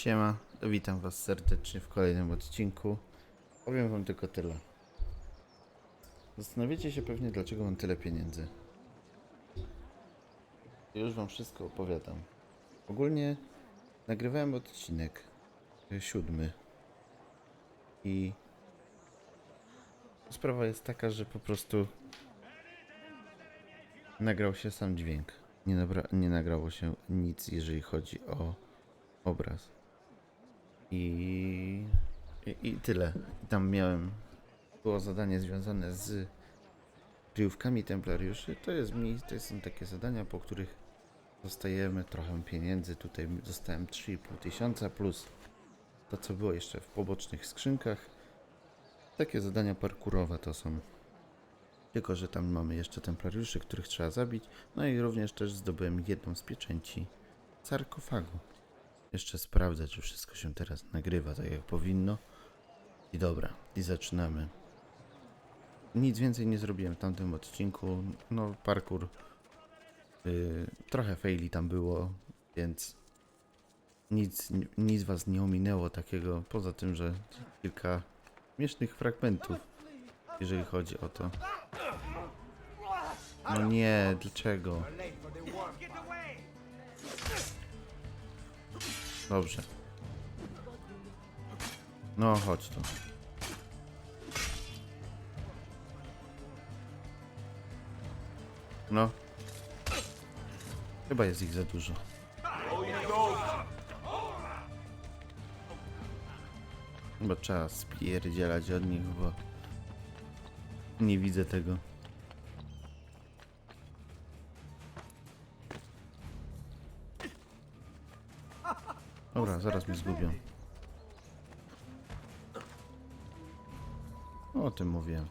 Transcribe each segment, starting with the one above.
Siema, witam was serdecznie w kolejnym odcinku. Powiem wam tylko tyle. Zastanawiacie się pewnie, dlaczego mam tyle pieniędzy. Już wam wszystko opowiadam. Ogólnie nagrywałem odcinek y, siódmy i sprawa jest taka, że po prostu nagrał się sam dźwięk. Nie, nie nagrało się nic, jeżeli chodzi o obraz. I, i, i tyle. Tam miałem. Było zadanie związane z kryjówkami templariuszy. To jest to są takie zadania, po których dostajemy trochę pieniędzy. Tutaj dostałem 3,5 tysiąca plus to, co było jeszcze w pobocznych skrzynkach. Takie zadania parkurowe to są. Tylko, że tam mamy jeszcze templariuszy, których trzeba zabić. No i również też zdobyłem jedną z pieczęci sarkofagu. Jeszcze sprawdzę, czy wszystko się teraz nagrywa tak jak powinno. I dobra, i zaczynamy. Nic więcej nie zrobiłem w tamtym odcinku. No, parkour. Yy, trochę faili tam było, więc nic, nic was nie ominęło takiego. Poza tym, że kilka śmiesznych fragmentów, jeżeli chodzi o to. No nie, dlaczego? Dobrze. No, chodź tu. No. Chyba jest ich za dużo. Chyba trzeba spierdzielać od nich, bo nie widzę tego. Dobra, zaraz mnie zgubią. O tym mówiłem.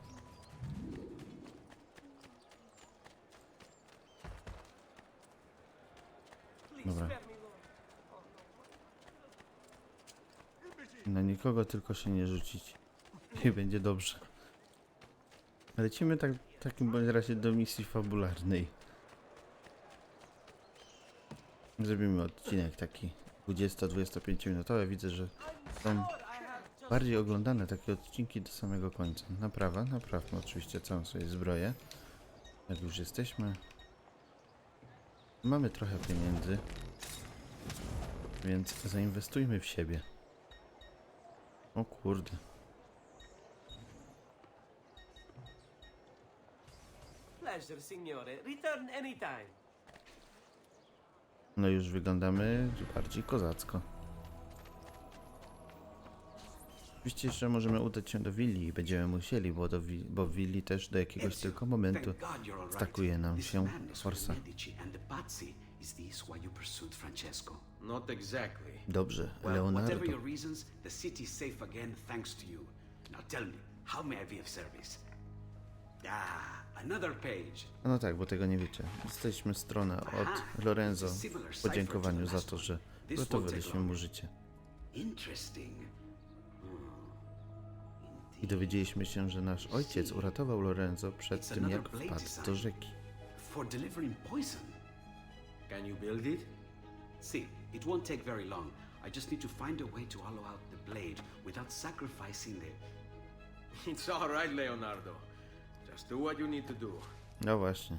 Dobra. Na nikogo tylko się nie rzucić. I będzie dobrze. Lecimy tak, w takim bądź razie do misji fabularnej. Zrobimy odcinek taki 20-25 minutowy. Widzę, że są bardziej oglądane takie odcinki do samego końca. Naprawa, naprawmy oczywiście całą sobie zbroję. Jak już jesteśmy. Mamy trochę pieniędzy. Więc zainwestujmy w siebie. O kurde. Pleasure, signore. Return anytime. No już wyglądamy bardziej kozacko. Oczywiście jeszcze możemy udać się do willi i będziemy musieli, bo, do wi- bo w willi też do jakiegoś tylko momentu stakuje nam się forsa. Dobrze, Leonardo. Now tell me, how may I be of service? Ah, another page. No tak, bo tego nie wiecie. Jesteśmy stronę od Lorenzo w podziękowaniu za to, że uratowaliśmy mu życie. I dowiedzieliśmy się, że nasz ojciec uratował Lorenzo przed tym, another jak wpadł do rzeki. For delivering poison. Can you build it? See, it won't take very long. I just need to find a way to hollow out the blade without sacrificing the It's all right, Leonardo. Just do what you need to do. No właśnie.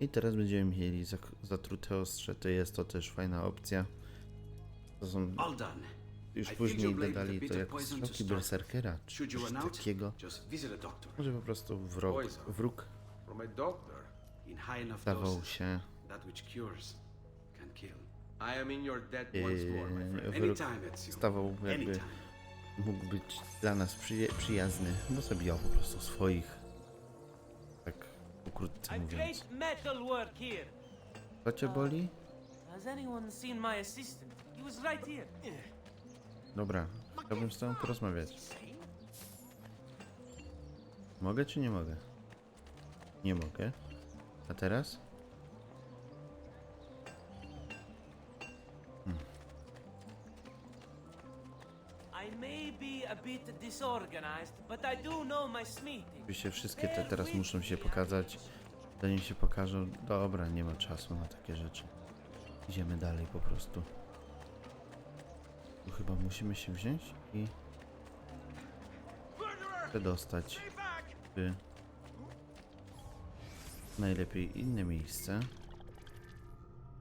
I teraz będziemy mieli zatrute ostrze, to jest to też fajna opcja. To są już później dodali to jako start. berserkera, czy coś takiego. Może po prostu wrog, wróg dawał się, yy, wróg stawał jakby mógł być dla nas przyja- przyjazny, bo zabijał po prostu swoich. Pokrótce A mówiąc. great metal work here. Co cię boli? Has anyone seen my assistant? He was right here. Dobra, chciałbym z tobą porozmawiać. Mogę czy nie mogę? Nie mogę. A teraz? Bit disorganized, but I do know my smithy. Wszystkie te teraz muszą się pokazać. Zanim się pokażą, dobra, nie ma czasu na takie rzeczy. Idziemy dalej po prostu. chyba musimy się wziąć i przedostać w najlepiej inne miejsce.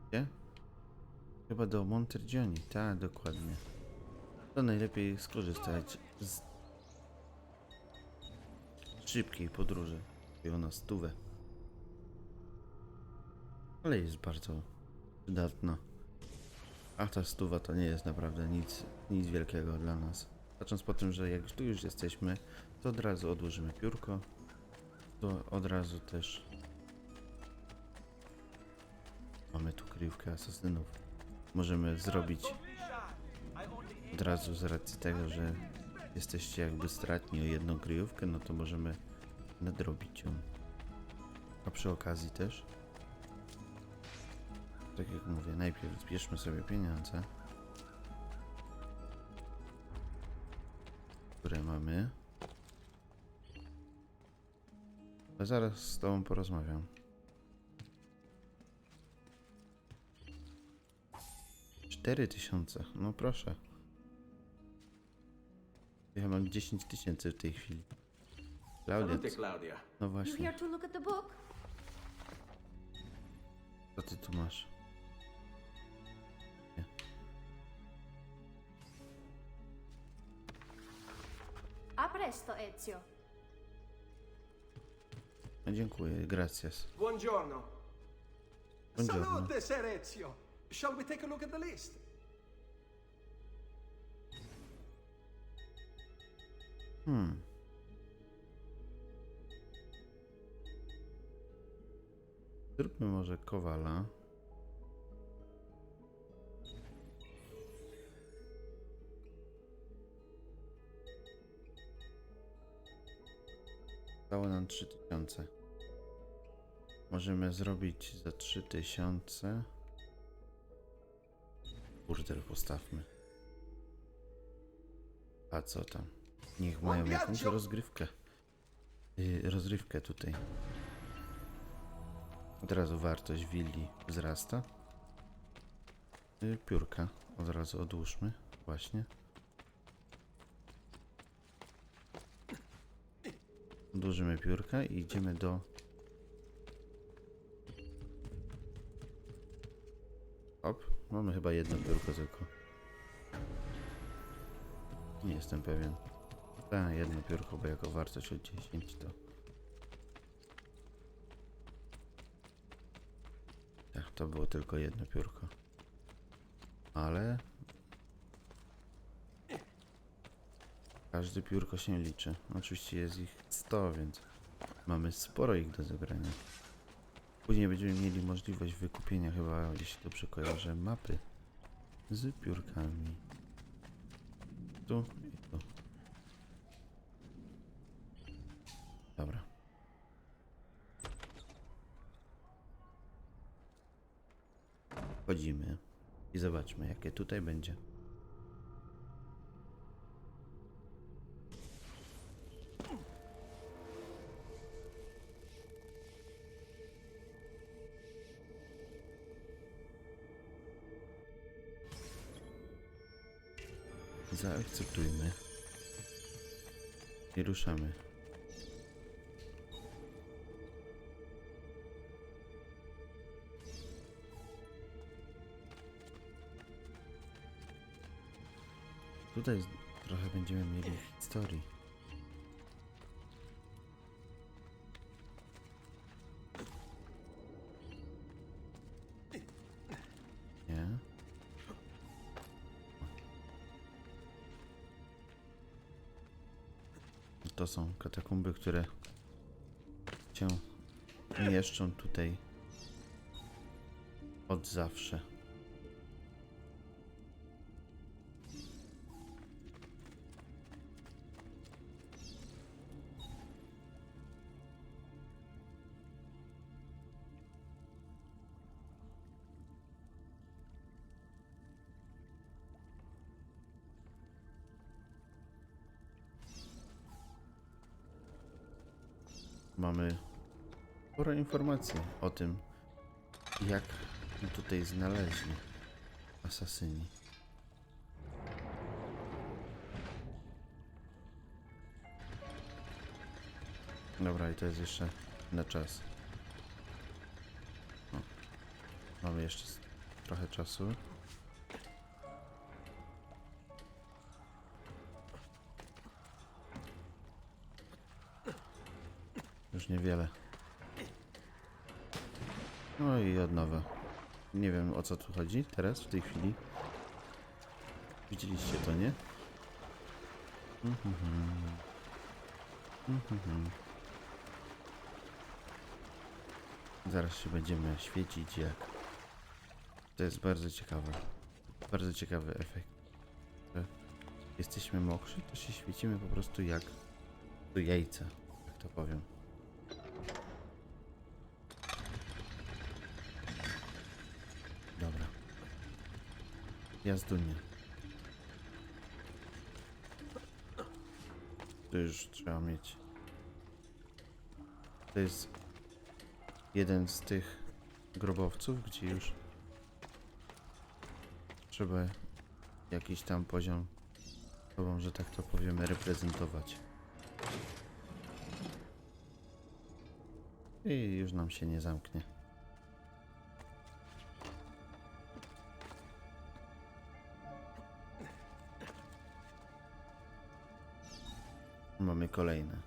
Gdzie? Chyba do Montergioni, tak, dokładnie. To najlepiej skorzystać z szybkiej podróży. Ją na stówę. Ale jest bardzo przydatna. A ta stuwa to nie jest naprawdę nic, nic wielkiego dla nas. Patrząc po tym, że jak tu już jesteśmy, to od razu odłożymy piórko, to od razu też mamy tu kryjówkę asasynów. Możemy zrobić od razu z racji tego, że jesteście jakby stratni o jedną kryjówkę, no to możemy nadrobić ją. A przy okazji też tak jak mówię, najpierw zbierzmy sobie pieniądze, które mamy. A zaraz z tobą porozmawiam. Cztery tysiące, no proszę. Ja mam 10 tysięcy w tej chwili. Klaudia, Salute, Claudia. no You właśnie, here to look at the book? co ty tu masz? A presto, Ezio. No dziękuję, gracias. Buongiorno. Buongiorno. Salute, Sir Ezio. Shall we take a look at the list? Hmm. Zróbmy może kowala. Dało nam 3000. Możemy zrobić za 3000. Burdel postawmy. A co tam? Niech mają jakąś rozgrywkę. Yy, rozrywkę tutaj. Od razu wartość willi wzrasta. Yy, piórka od razu odłóżmy. Właśnie. Odłożymy piórka i idziemy do... Hop, mamy chyba jedno piórko tylko. Nie jestem pewien. Tak, jedno piórko, bo jako wartość od 10 to... Tak, to było tylko jedno piórko. Ale... Każde piórko się liczy. Oczywiście jest ich 100, więc mamy sporo ich do zebrania. Później będziemy mieli możliwość wykupienia chyba, jeśli dobrze kojarzę, mapy z piórkami. Tu i tu. Dobra. Wchodzimy i zobaczmy, jakie tutaj będzie. Zaakceptujmy. I ruszamy. Tutaj trochę będziemy mieli historii. To są katakumby, które się mieszczą tutaj od zawsze. mamy sporo informacji o tym, jak tutaj znaleźli asasyni. Dobra, i to jest jeszcze na czas. O. Mamy jeszcze trochę czasu. Niewiele. No i od nowa. Nie wiem o co tu chodzi teraz, w tej chwili. Widzieliście to, nie? Zaraz się będziemy świecić jak. To jest bardzo ciekawe. Bardzo ciekawy efekt. Jesteśmy mokrzy, to się świecimy po prostu jak do jajca, jak to powiem. Jazdunie. To już trzeba mieć. To jest jeden z tych grobowców, gdzie już trzeba jakiś tam poziom, sobą, że tak to powiemy, reprezentować. I już nam się nie zamknie. Mamy kolejne.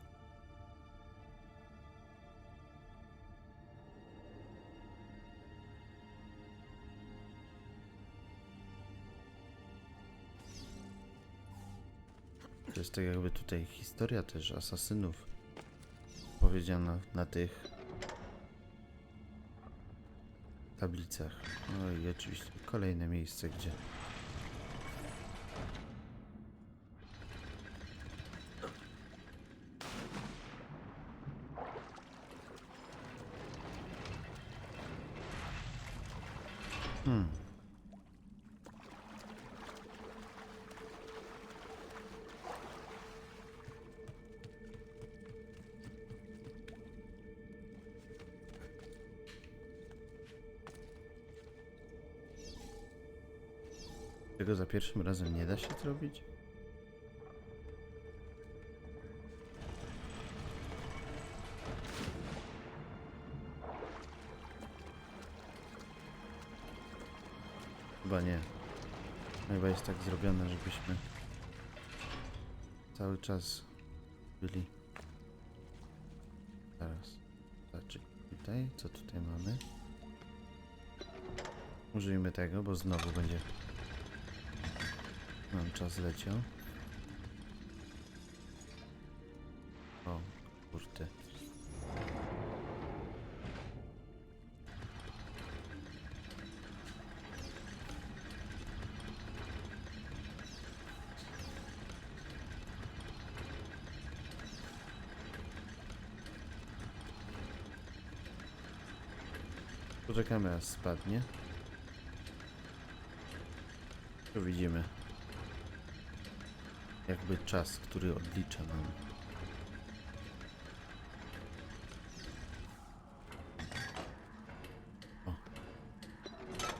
To jest tak jakby tutaj historia też asasynów powiedziana na tych tablicach. No i oczywiście kolejne miejsce, gdzie pierwszym razem nie da się zrobić? Chyba nie. Chyba jest tak zrobione, żebyśmy cały czas byli. Teraz. Znaczy tutaj, co tutaj mamy? Użyjmy tego, bo znowu będzie nam czas leciał. O, kurde. Poczekamy aż spadnie. Tu widzimy jakby czas, który odlicza nam. O.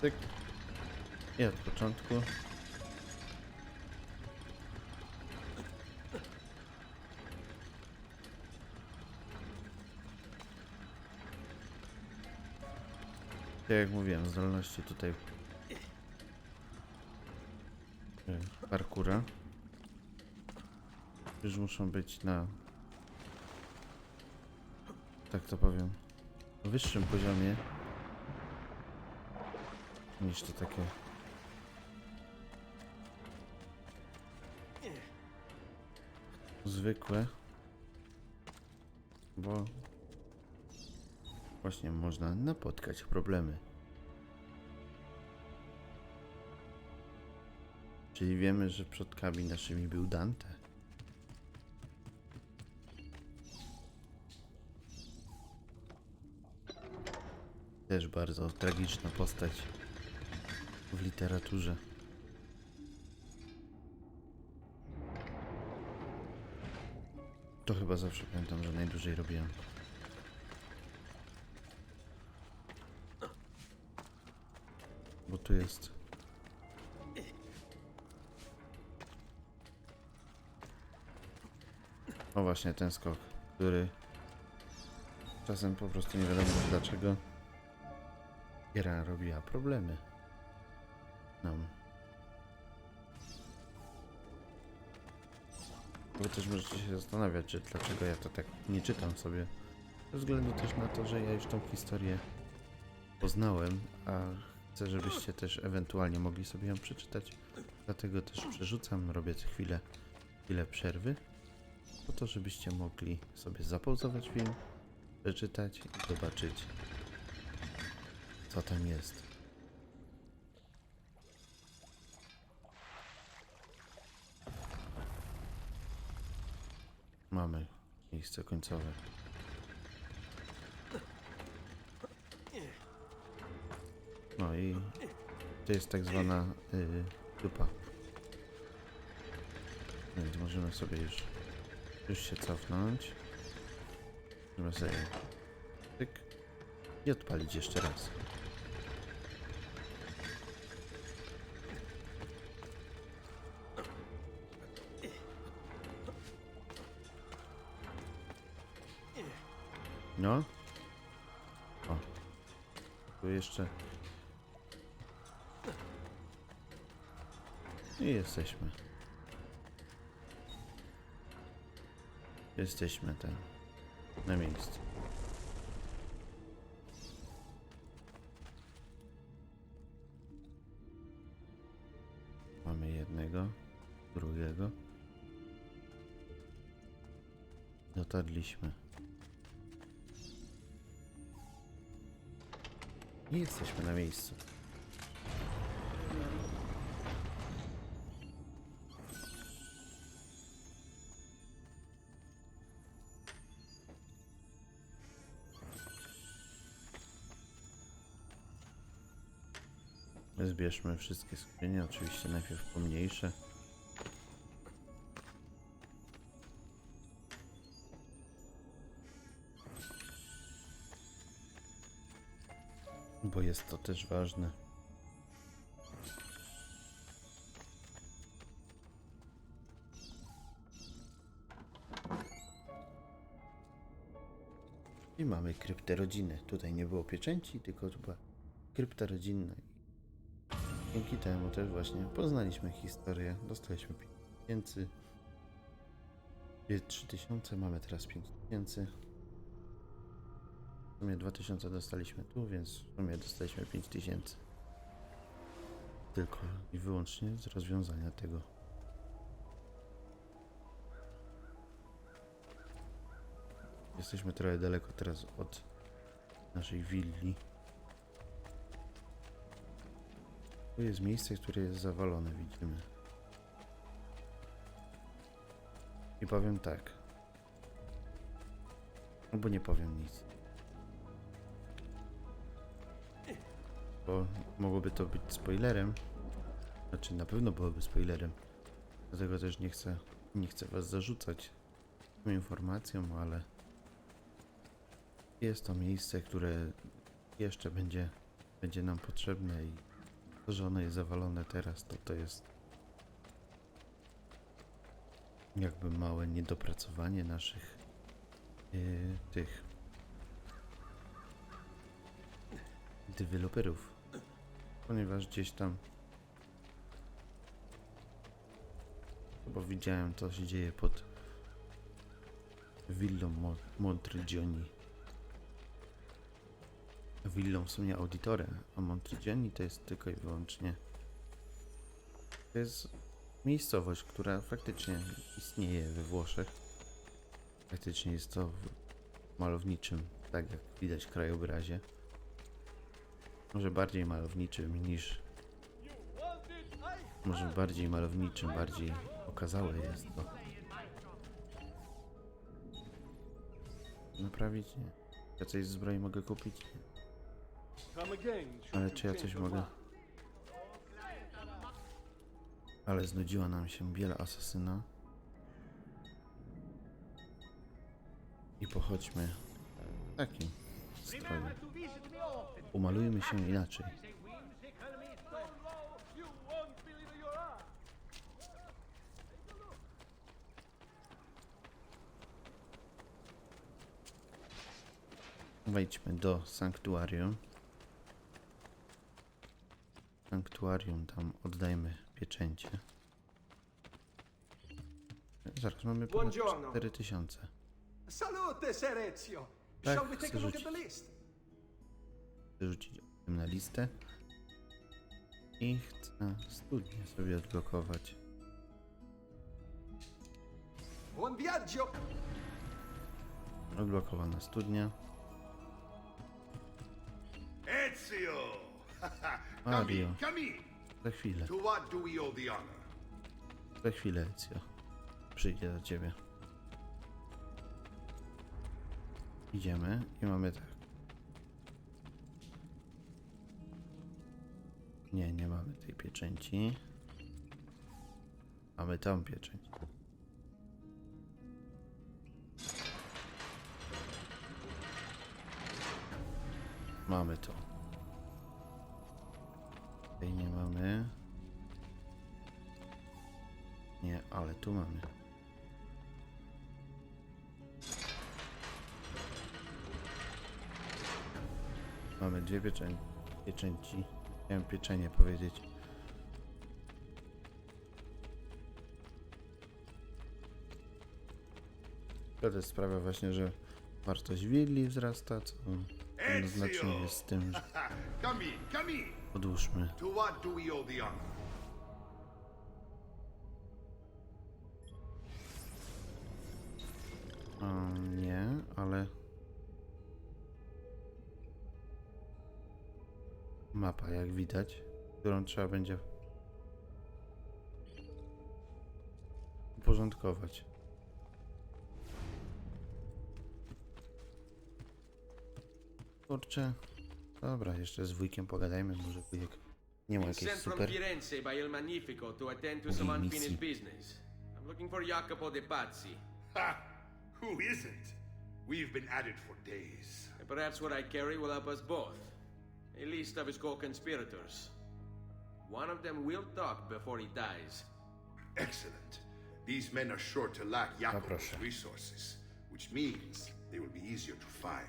Tyk. I od początku. Tak jak mówiłem, zdolności tutaj parkura już muszą być na tak to powiem wyższym poziomie niż to takie. Zwykłe. Bo właśnie można napotkać problemy. Czyli wiemy, że przodkami naszymi był Dante Też bardzo tragiczna postać w literaturze. To chyba zawsze pamiętam, że najdłużej robiłem. Bo tu jest. O właśnie ten skok, który Czasem po prostu nie wiadomo dlaczego giera robiła problemy nam. Bo też możecie się zastanawiać, że dlaczego ja to tak nie czytam sobie. Ze względu też na to, że ja już tą historię poznałem, a chcę, żebyście też ewentualnie mogli sobie ją przeczytać. Dlatego też przerzucam, robię chwilę, chwilę przerwy, po to, żebyście mogli sobie zapauzować film, przeczytać i zobaczyć, co tam jest. Mamy miejsce końcowe. No i to jest tak zwana y, dupa. Więc możemy sobie już, już się cofnąć. Możemy sobie tyk i odpalić jeszcze raz. No. O. Tu jeszcze. I jesteśmy. Jesteśmy tam. Na miejscu. Mamy jednego, drugiego. Dotarliśmy. I jesteśmy na miejscu. Zbierzmy wszystkie skrzynie, oczywiście najpierw pomniejsze. Bo jest to też ważne. I mamy kryptę rodziny. Tutaj nie było pieczęci, tylko to była krypta rodzinna. Dzięki temu też właśnie poznaliśmy historię. Dostaliśmy 5000. 3000, mamy teraz 5000. W sumie 2000 dostaliśmy tu, więc w sumie dostaliśmy 5000. Tylko i wyłącznie z rozwiązania tego. Jesteśmy trochę daleko teraz od naszej willi. Tu jest miejsce, które jest zawalone, widzimy. I powiem tak. Albo nie powiem nic. Bo mogłoby to być spoilerem. Znaczy na pewno byłoby spoilerem. Dlatego też nie chcę, nie chcę was zarzucać tą informacją, ale jest to miejsce, które jeszcze będzie, będzie nam potrzebne i to, że ono jest zawalone teraz, to to jest jakby małe niedopracowanie naszych yy, tych deweloperów, ponieważ gdzieś tam bo widziałem co się dzieje pod willą Mo- Montrigioni willą w sumie Auditore, a Montrigiani to jest tylko i wyłącznie to jest miejscowość, która faktycznie istnieje we Włoszech. Faktycznie jest to malowniczym, tak jak widać krajobrazie. Może bardziej malowniczym niż... Może bardziej malowniczym, bardziej okazałe jest to. Naprawić? Nie. Ja coś z zbroi mogę kupić? Ale czy ja coś mogę? Ale znudziła nam się biela asasyna. I pochodźmy w takim stroju. Umalujmy się inaczej. Wejdźmy do sanktuarium. Sanktuarium, tam oddajmy pieczęcie. Zaraz, mamy ponad Buongiorno. 4000. Salute, Sir Ezio. Tak, Shall we take a chcę look at rzucić. the list? Wyrzucić tym na listę. I chcę studnię sobie odblokować. Buon viaggio. Odblokowana studnia. Ezio! Mario. Za chwilę, To what do we owe the honor? za chwilę, Ezio. Przyjdzie do ciebie. Idziemy i mamy tak. Nie, nie mamy tej pieczęci. Mamy tam pieczęć. Mamy to. Tej nie mamy. Nie, ale tu mamy. Mamy dwie pieczę pieczęci. Chciałem pieczenie powiedzieć. To też sprawia właśnie, że wartość willi wzrasta, co jednoznacznie jest z tym, że come in, come in. Mapa, jak widać, którą trzeba będzie uporządkować. Kurczę, dobra, jeszcze z wujkiem pogadajmy, może wujek nie ma jakiejś super Firenze by El Magnifico to attend to some Missi. unfinished business. I'm looking for Jacopo de Pazzi. Ha! Who isn't? We've been at it for days. And perhaps what I carry will help us both. A list of his co-conspirators. One of them will talk before he dies. Excellent. These men are sure to lack Jakob's proszę. resources, which means they will be easier to find.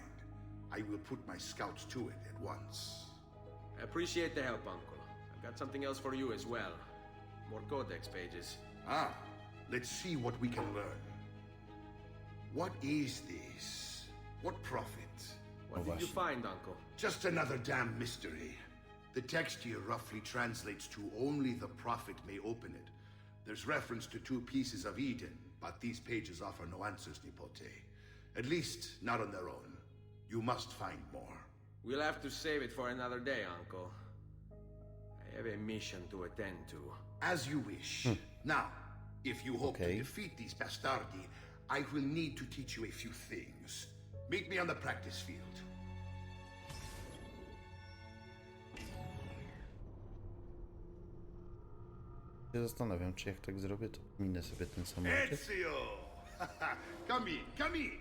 I will put my scouts to it at once. I appreciate the help, Uncle. I've got something else for you as well. More codex pages. Ah, let's see what we can learn. What is this? What prophet? What did you find, Uncle? Just another damn mystery. The text here roughly translates to only the prophet may open it. There's reference to two pieces of Eden, but these pages offer no answers, Nipote. At least, not on their own. You must find more. We'll have to save it for another day, Uncle. I have a mission to attend to. As you wish. Hmm. Now, if you hope Okay. to defeat these bastardi, I will need to teach you a few things. Meet me on the practice field. się zastanawiam, czy jak tak zrobię, to minę sobie ten samolot. Ezio! come in, come in!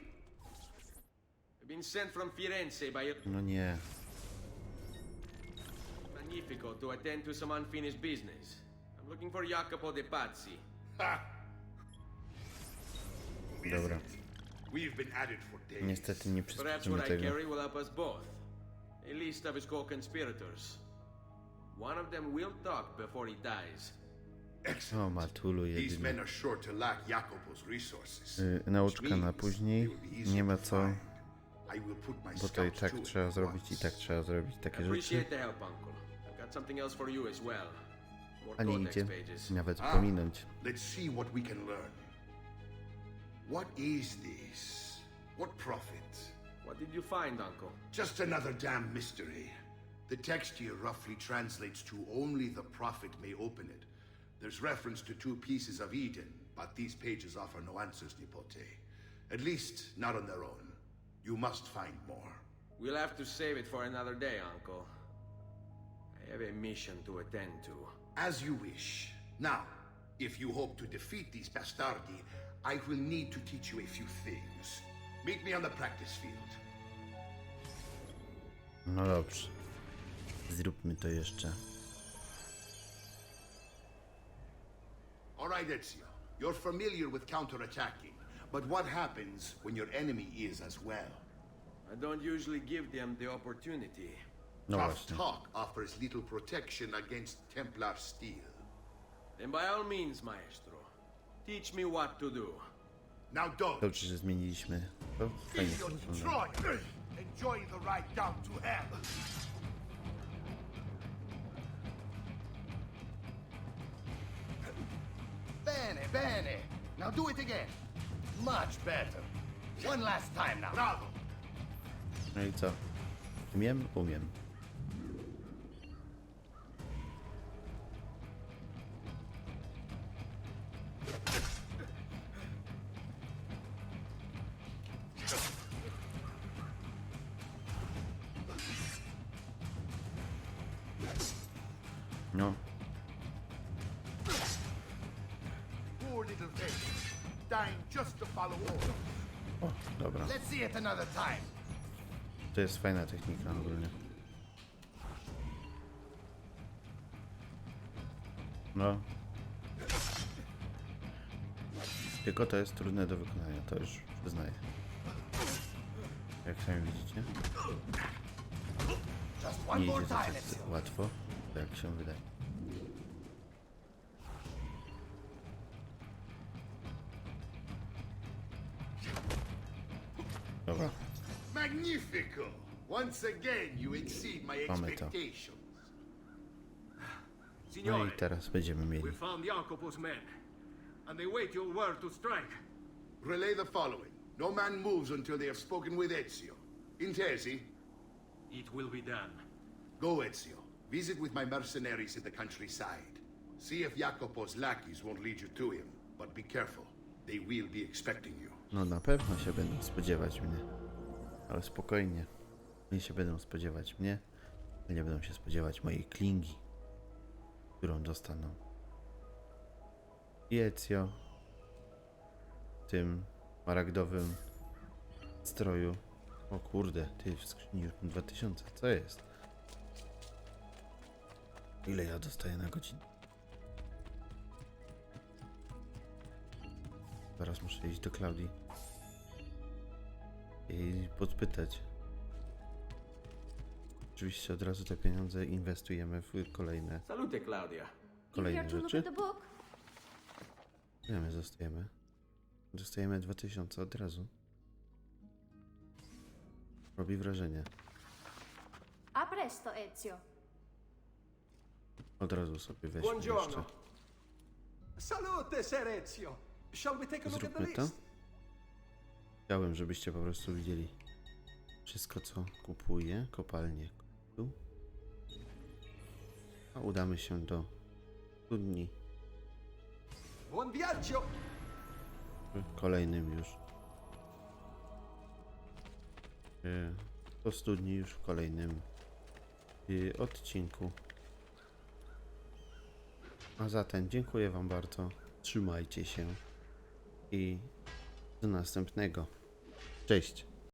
I've been sent from Firenze by El No nie, Magnifico to attend to some unfinished business. I'm looking for Jacopo de Pazzi. Ha! Dobra. Niestety nie przyspieszymy what I tego. carry will help us both. A list of his co-conspirators. One of them will talk before he dies. Excellent. O, Matulu These jedynie. men are sure to lack Jacopo's resources. Y, nauczka na później. Nie ma co, find. I will put my bo to i tak trzeba zrobić, i tak trzeba zrobić takie rzeczy. appreciate the help, Uncle. I've got something else for you as well. More A nie idzie pages. nawet Ah, pominąć. let's see what we can learn. What is this? What prophet? What did you find, Uncle? Just another damn mystery. The text here roughly translates to only the prophet may open it. There's reference to two pieces of Eden, but these pages offer no answers, Nipote. At least, not on their own. You must find more. We'll have to save it for another day, Uncle. I have a mission to attend to. As you wish. Now, if you hope to defeat these bastardi, I will need to teach you a few things. Meet me on the practice field. No dobrze. Zróbmy to jeszcze. All right, Ezio. You're familiar with counterattacking, but what happens when your enemy is as well? I don't usually give them the opportunity. No Tough właśnie. talk offers little protection against Templar steel. Then by all means, maestro, teach me what to do. Now don't. Dobrze, że zmieniliśmy. To fajnie Feel to your wygląda. Detroit. Enjoy the ride down to hell. Bene, bene. Now do it again. Much better. One last time now. Bravo. No i co? Umiem? Umiem. No, Poor little thing. Dying just to follow orders. o, dobra. Let's see it another time. To jest fajna technika ogólnie. No. Tylko to jest trudne do wykonania, to już przyznaję. Jak sami widzicie, nie idzie to tak łatwo, jak się wydaje. Dobra, Magnifico. Once again, you exceed my expectations. no i Signore, teraz będziemy mieli. we found Jacopo's men, and they wait your word to strike. Relay the following. No man moves until they have spoken with Ezio. Intesi, It will be done. go Ezio. Visit with my mercenaries in the countryside. See if Jacopo's lackeys won't lead you to him. But be careful. They will be expecting you. No na pewno się będą spodziewać mnie. Ale spokojnie. Nie się będą spodziewać mnie, nie będą się spodziewać mojej klingi, którą dostaną. I Ezio w tym maragdowym stroju. O kurde, ty w skrzyni już mam 2000. Co jest? Ile ja dostaję na godzinę? Zaraz muszę iść do Klaudii i podpytać. Oczywiście od razu te pieniądze inwestujemy w kolejne, Salute, Claudia. Kolejne look rzeczy. Ile my dostajemy? Dostajemy 2000 od razu. Robi wrażenie. A presto, Ezio. Od razu sobie weźmy jeszcze. Buongiorno. Salute, Ser Ezio. Shall we take a look at the Zróbmy to. list? Chciałem, żebyście po prostu widzieli wszystko, co kupuję. Kopalnię tu. A udamy się do studni Buon viaggio. w kolejnym już. e, Do studni już w kolejnym e, odcinku. A zatem dziękuję Wam bardzo. Trzymajcie się i do następnego. Cześć.